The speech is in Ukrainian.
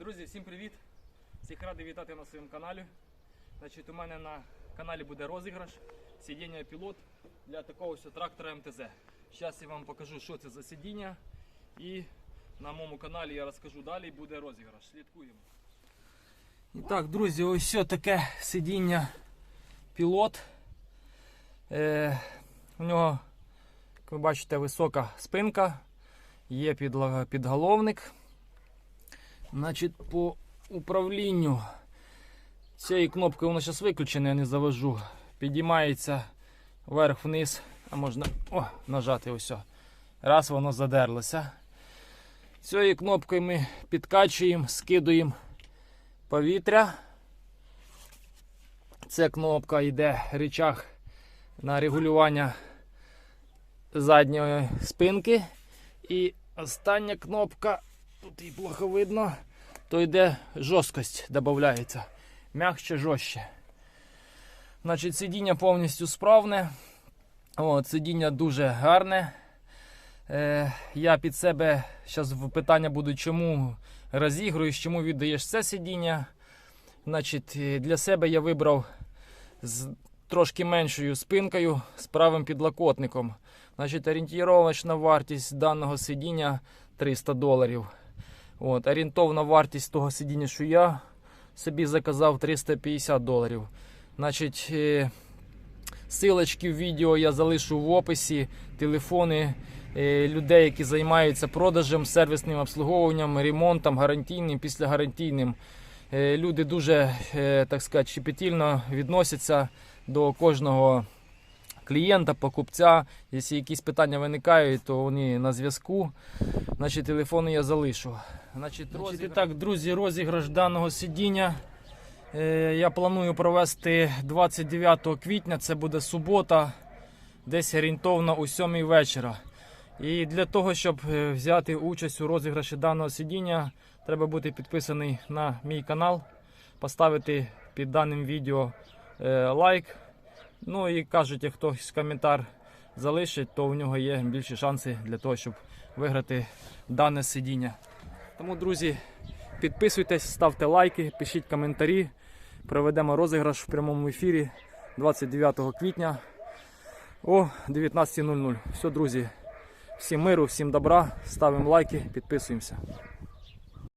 Друзі, всім привіт! Всіх радий вітати на своєму каналі. Значить, у мене на каналі буде розіграш сидіння пілот для такого ось трактора МТЗ. Зараз я вам покажу, що це за сидіння. І на моєму каналі я розкажу далі, буде розіграш. Слідкуємо. І так, друзі, ось таке сидіння пілот. Е, у нього, як ви бачите, висока спинка, є підголовник. Значить, по управлінню цією кнопкою воно зараз виключене, я не завожу. Підіймається вверх-вниз, а можна о, нажати ось. Раз воно задерлося. Цією кнопкою ми підкачуємо, скидуємо повітря. Це кнопка йде речах на регулювання задньої спинки. І остання кнопка, тут її плохо видно, то йде жорсткость додається. Мягче, жорстче. Значить, сидіння повністю справне. От, сидіння дуже гарне. Е, я під себе зараз питання будуть, чому розігруєш, чому віддаєш це сидіння. Значить, е, для себе я вибрав з трошки меншою спинкою з правим підлокотником. Значить, орієнтировочна вартість даного сидіння 300 доларів. От, орієнтовна вартість того сидіння, що я собі заказав 350 доларів. Значить, е, силочки в відео я залишу в описі, телефони е, людей, які займаються продажем, сервісним обслуговуванням, ремонтом, гарантійним, післягарантійним. Е, Люди дуже, так сказати, щепетільно відносяться до кожного клієнта, покупця. Якщо якісь питання виникають, то вони на зв'язку. Значить, телефони я залишу. Значить, Значить, і так, друзі, розіграш даного сидіння. Е, Я планую провести 29 квітня, це буде субота, десь орієнтовно о 7 вечора. І для того, щоб е, взяти участь у розіграші даного сидіння, треба бути підписаний на мій канал, поставити під даним відео е, лайк. Ну і кажуть, як хтось коментар залишить, то у нього є більші шанси для того, щоб виграти дане сидіння. Тому, друзі, підписуйтесь, ставте лайки, пишіть коментарі. Проведемо розіграш в прямому ефірі 29 квітня о 19.00. Все, друзі, всім миру, всім добра, ставимо лайки, підписуємося.